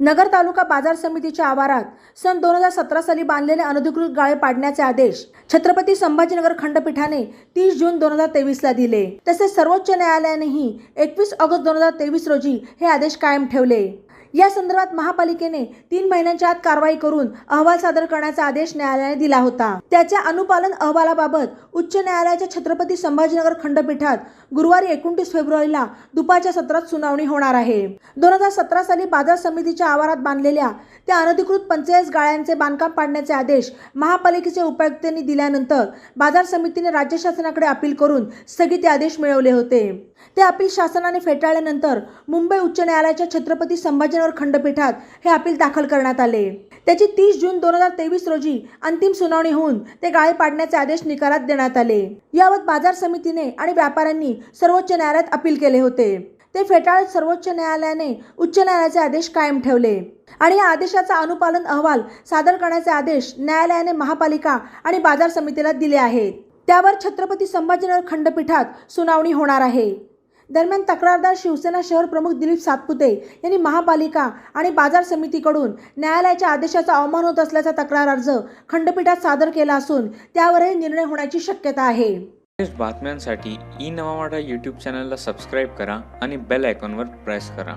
नगर तालुका बाजार समितीच्या आवारात सन दोन हजार सतरा साली बांधलेले अनधिकृत गाळे पाडण्याचे आदेश छत्रपती संभाजीनगर खंडपीठाने तीस जून दोन हजार तेवीसला दिले. तसेच सर्वोच्च न्यायालयानेही एकवीस ऑगस्ट दोन हजार तेवीस रोजी हे आदेश कायम ठेवले. या संदर्भात महापालिकेने तीन महिन्यांच्या आत कारवाई करून अहवाल सादर करण्याचा आदेश न्यायालयाने दिला होता. त्याच्या अनुपालन अहवालाबाबत उच्च न्यायालयाच्या छत्रपती संभाजीनगर खंडपीठात गुरुवारी एकोणतीस फेब्रुवारीला दुपारच्या सत्रात सुनावणी होणार आहे. दोन हजार सतरा साली बाजार समितीच्या आवारात बांधलेल्या त्या अनधिकृत पंचेचाळीस गाळ्यांचे बांधकाम पाडण्याचे आदेश महापालिकेचे उपायुक्तांनी दिल्यानंतर बाजार समितीने राज्य शासनाकडे अपील करून स्थगिती आदेश मिळवले होते. ते अपील शासनाने फेटाळल्यानंतर मुंबई उच्च न्यायालयाच्या छत्रपती संभाजीनगर खंडपीठात हे अपील दाखल करण्यात आले. त्याची तीस जून दोन हजार तेवीस रोजी अंतिम सुनावणी होऊन ते गाळे पाडण्याचे आदेश निकालात देण्यात आले. याबाबत बाजार समितीने आणि व्यापाऱ्यांनी सर्वोच्च न्यायालयात अपील केले होते. ते फेटाळत सर्वोच्च न्यायालयाने उच्च न्यायालयाचे आदेश कायम ठेवले आणि या आदेशाचा अनुपालन अहवाल सादर करण्याचे आदेश न्यायालयाने महापालिका आणि बाजार समितीला दिले आहेत. त्यावर छत्रपती संभाजीनगर खंडपीठात सुनावणी होणार आहे. दरम्यान तक्रारदार शिवसेना शहर प्रमुख दिलीप सातपुते यांनी महापालिका आणि बाजार समितीकडून न्यायालयाच्या आदेशाचा अवमान होत असल्याचा तक्रार अर्ज खंडपीठात सादर केला असून त्यावरही निर्णय होण्याची शक्यता आहे. बातम्यांसाठी ई नवा मराठा यूट्यूब चॅनलला सबस्क्राईब करा आणि बेल आयकॉनवर प्रेस करा.